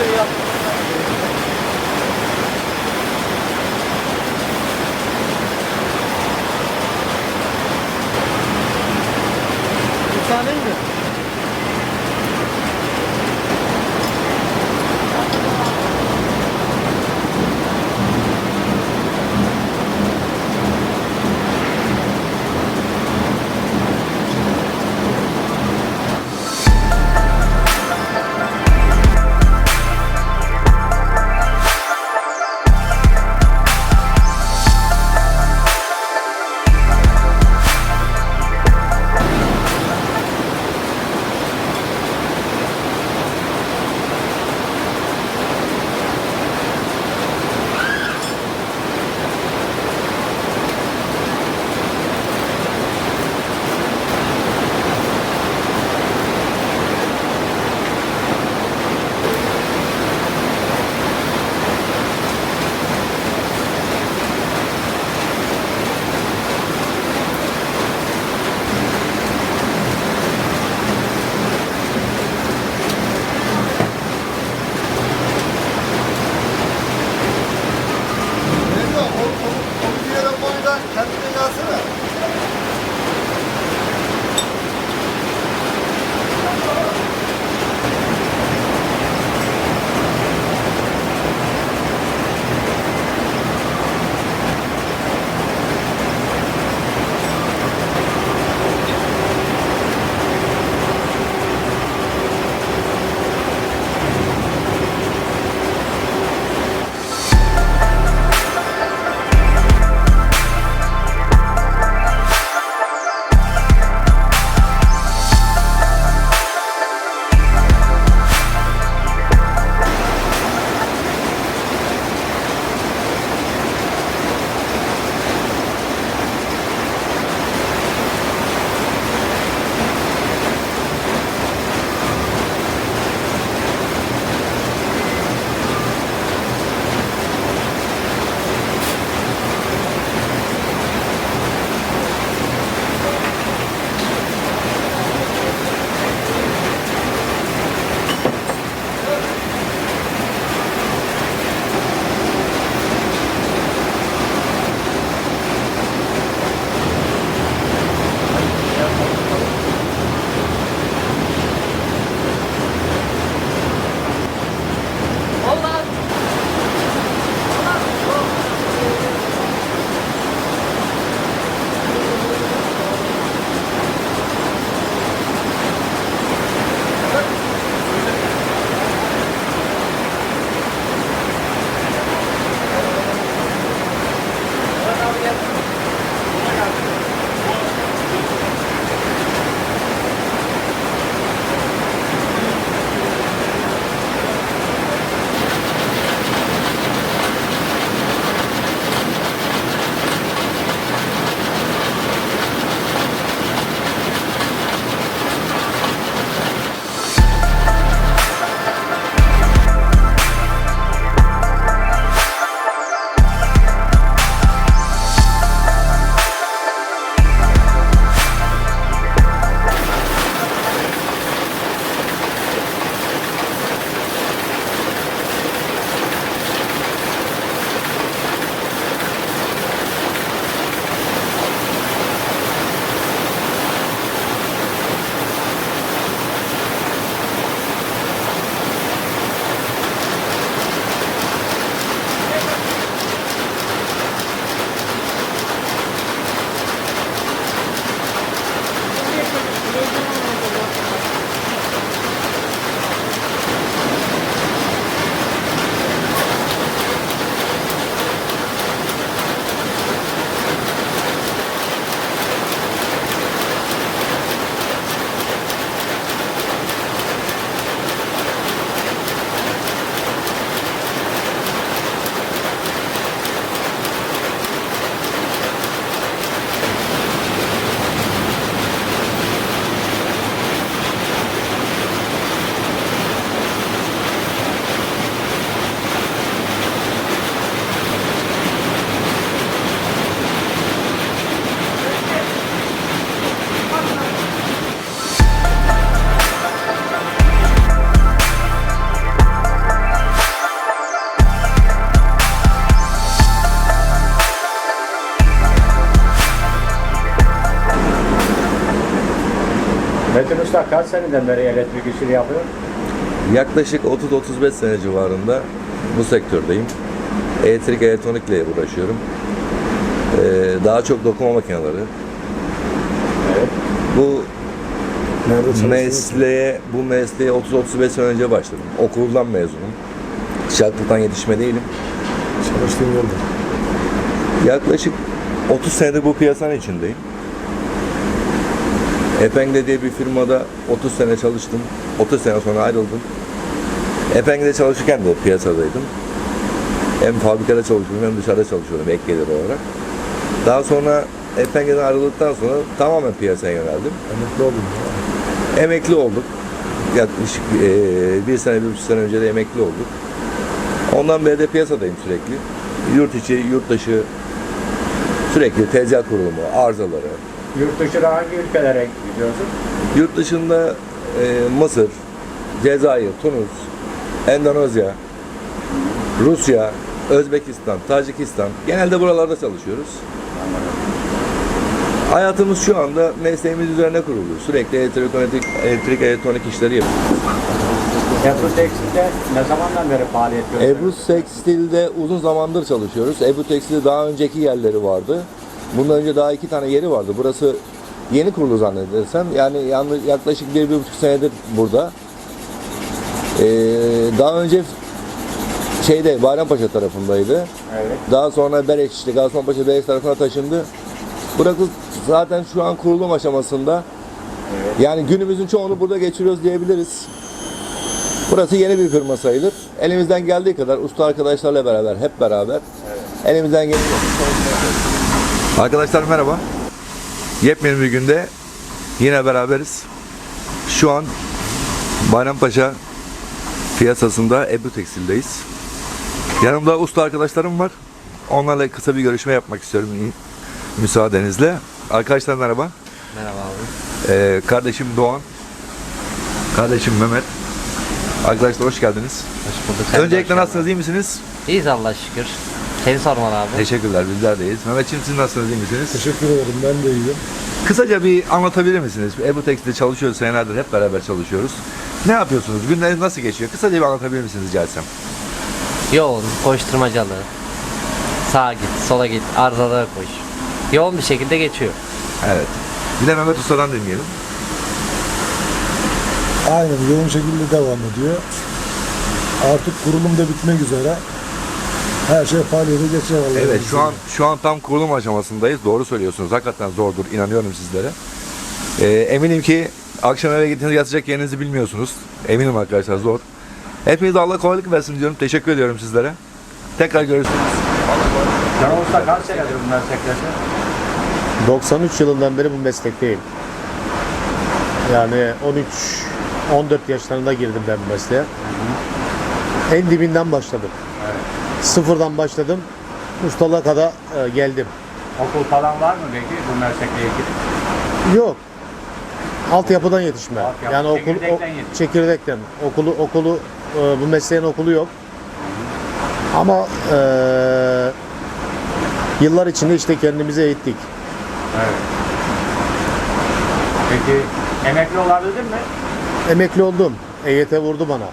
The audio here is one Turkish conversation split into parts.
Thank you. Usta kaç seneden beri elektrik işini yapıyor? Yaklaşık 30-35 sene civarında bu sektördeyim. Elektrik elektronikle uğraşıyorum. Ee, daha çok dokuma makineleri. Evet. Bu Nerede mesleğe, bu mesleğe 30-35 sene önce başladım. Okuldan mezunum. Çaklıktan yetişme değilim. Çalıştığın yerde. Yaklaşık 30 senedir bu piyasanın içindeyim. Epeng'de diye bir firmada 30 sene çalıştım. 30 sene sonra ayrıldım. Epeng'de çalışırken de piyasadaydım. Hem fabrikada çalışıyordum hem dışarıda çalışıyordum ek gelir olarak. Daha sonra Epeng'den ayrıldıktan sonra tamamen piyasaya yöneldim. Emekli oldum. Emekli olduk. Yaklaşık eee, bir sene, bir buçuk sene önce de emekli olduk. Ondan beri de piyasadayım sürekli. Yurt içi, yurt dışı sürekli tezgah kurulumu, arızaları. Yurt dışına hangi ülkelere gidiyorsun? Yurt dışında eee, Mısır, Cezayir, Tunus, Endonezya, Rusya, Özbekistan, Tacikistan. Genelde buralarda çalışıyoruz. Hayatımız şu anda mesleğimiz üzerine kurulu. Sürekli elektrik, elektrik elektronik işleri yapıyoruz. Ebru Tekstil'de ne zamandan beri faaliyet gösteriyor? Ebru Tekstil'de uzun zamandır çalışıyoruz. Ebru Tekstil'de daha önceki yerleri vardı. Bundan önce daha iki tane yeri vardı. Burası yeni kurulu zannedersem. Yani yaklaşık bir, bir buçuk senedir burada. Ee, daha önce şeyde Bayrampaşa tarafındaydı. Evet. Daha sonra Bereş işte Gaziantep'e Bereş tarafına taşındı. Burası zaten şu an kurulum aşamasında. Yani günümüzün çoğunu burada geçiriyoruz diyebiliriz. Burası yeni bir firma sayılır. Elimizden geldiği kadar usta arkadaşlarla beraber, hep beraber elimizden geldiği Arkadaşlar merhaba. Yepyeni bir günde yine beraberiz. Şu an Bayrampaşa piyasasında Ebru Tekstil'deyiz. Yanımda usta arkadaşlarım var. Onlarla kısa bir görüşme yapmak istiyorum müsaadenizle. Arkadaşlar merhaba. Merhaba abi. Ee, kardeşim Doğan. Kardeşim Mehmet. Arkadaşlar hoş geldiniz. Hoş bulduk. Sen Öncelikle hoş nasılsınız, iyi misiniz? İyiyiz Allah şükür. Seni sormalı abi. Teşekkürler, bizler deyiz. Mehmetciğim siz nasılsınız, iyi misiniz? Teşekkür ederim. Ben de iyiyim. Kısaca bir anlatabilir misiniz? Ebru Tekstil'de çalışıyoruz, senelerdir hep beraber çalışıyoruz. Ne yapıyorsunuz? Günleriniz nasıl geçiyor? Kısaca bir anlatabilir misiniz rica etsem? Yoğun, koşturmacalı. Sağa git, sola git, arızalara koş. Yoğun bir şekilde geçiyor. Evet. Bir de Mehmet Usta'dan dinleyelim. Aynen yoğun şekilde devam ediyor. Artık kurulum da bitmek üzere. Her şey faaliyete geçiyor vallahi. Evet, şu an şu an tam kurulum aşamasındayız. Doğru söylüyorsunuz. Hakikaten zordur. inanıyorum sizlere. Ee, eminim ki akşam eve gittiğinizde yatacak yerinizi bilmiyorsunuz. Eminim arkadaşlar zor. Hepinize Allah kolaylık versin diyorum. Teşekkür ediyorum sizlere. Tekrar görüşürüz. Can Usta kaç senedir bu meslektesin? 93 yılından beri bu meslekteyim. Yani 13 14 yaşlarında girdim ben bu mesleğe. En dibinden başladım. Sıfırdan başladım. Ustalığa kadar e, geldim. Okul falan var mı peki bu meslekle ilgili? Yok. Altyapıdan yetişme. Altyapı, yani okul çekirdekten o- yetişme. çekirdekten. Okulu okulu e, bu mesleğin okulu yok. Ama e, yıllar içinde işte kendimizi eğittik. Evet. Peki emekli olabildin mi? Emekli oldum. EYT vurdu bana.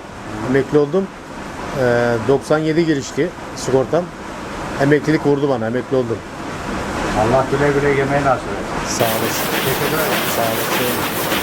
Emekli oldum. Ee, 97 girişti sigortam. Emeklilik vurdu bana. Emekli oldum. Allah güle güle yemeği nasip etsin. Sağ olasın. Teşekkür ederim. Sağ olasın.